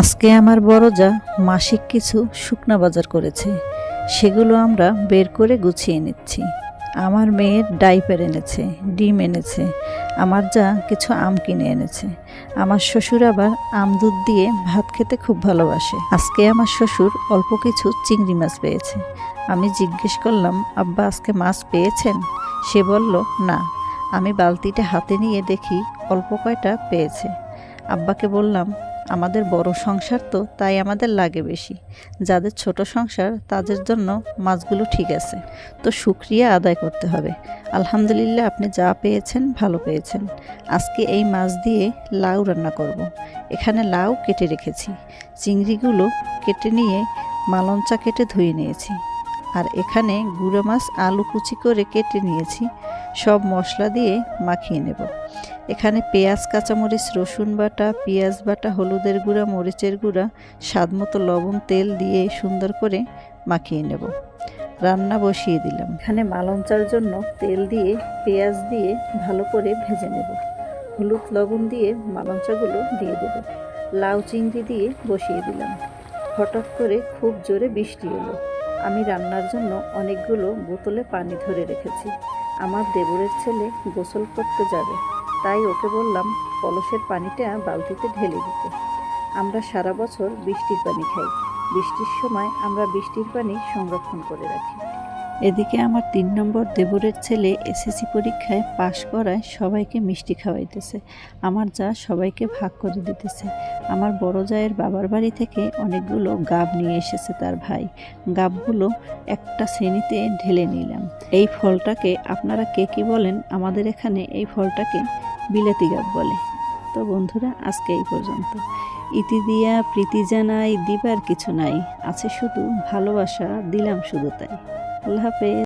আজকে আমার বড় যা মাসিক কিছু শুকনা বাজার করেছে, সেগুলো আমরা বের করে গুছিয়ে নিচ্ছি। আমার মেয়ের ডাইপার এনেছে, ডিম এনেছে, আমার যা কিছু আম কিনে এনেছে। আমার শ্বশুর আবার আম দুধ দিয়ে ভাত খেতে খুব ভালোবাসে। আজকে আমার শ্বশুর অল্প কিছু চিংড়ি মাছ পেয়েছে। আমি জিজ্ঞেস করলাম, আব্বা, আজকে মাছ পেয়েছেন? সে বলল, না, আমি বালতিটা হাতে নিয়ে দেখি অল্প কয়টা পেয়েছে। আব্বাকে বললাম আমাদের বড় সংসার তো তাই আমাদের লাগে বেশি। যাদের ছোট সংসার, তাদের জন্য মাছগুলো ঠিক আছে। তো শুক্রিয়া আদায় করতে হবে। আলহামদুলিল্লাহ আপনি যা পেয়েছেন, ভালো পেয়েছেন। আজকে এই মাছ দিয়ে লাউ রান্না করব। এখানে লাউ কেটে রেখেছি। চিংড়িগুলো কেটে নিয়ে মালঞ্চা কেটে ধুয়ে নিয়েছি। আর এখানে গুঁড়ো মাছ, আলু কুচি করে কেটে নিয়েছি। সব মশলা দিয়ে মাখিয়ে নেব। এখানে পেঁয়াজ, কাঁচামরিচ, রসুন বাটা, পেঁয়াজ বাটা, হলুদের গুঁড়া, মরিচের গুঁড়া, স্বাদ মতো লবণ, তেল দিয়ে সুন্দর করে মাখিয়ে নেব। রান্না বসিয়ে দিলাম। এখানে মালঞ্চার জন্য তেল দিয়ে, পেঁয়াজ দিয়ে ভালো করে ভেজে নেব। হলুদ, লবণ দিয়ে মালঞ্চাগুলো দিয়ে দেব। লাউ, চিংড়ি দিয়ে বসিয়ে দিলাম। হঠাৎ করে খুব জোরে বৃষ্টি এলো। আমি রান্নার জন্য অনেকগুলো বোতলে পানি ধরে রেখেছি। আমার দেবরের ছেলে গোসল করতে যাবে। তাই ওকে বললাম, পলসের পানিটা বালতিতে ঢেলে দিতে। আমরা সারা বছর বৃষ্টির পানি খাই। বৃষ্টির সময় আমরা বৃষ্টির পানি সংরক্ষণ করে রাখি। এদিকে আমার তিন নম্বর দেবরের ছেলে এসএসসি পরীক্ষায় পাশ করায় সবাইকে মিষ্টি খাওয়াইতেছে। আমার যা সবাইকে ভাগ করে দিতেছে। আমার বড় জায়ের বাবার বাড়ি থেকে অনেকগুলো গাব নিয়ে এসেছে তার ভাই। গাবগুলো একটা শ্রেণীতে ঢেলে নিলাম। এই ফলটাকে আপনারা কে কী বলেন? আমাদের এখানে এই ফলটাকে বিলাতি গাব বলে। তো বন্ধুরা, আজকে এই পর্যন্ত। ইতি দিয়া প্রীতি জানাই, দিবার কিছু নাই। আছে শুধু ভালোবাসা, দিলাম শুধু তাই। আল্লাহ হাফেজ।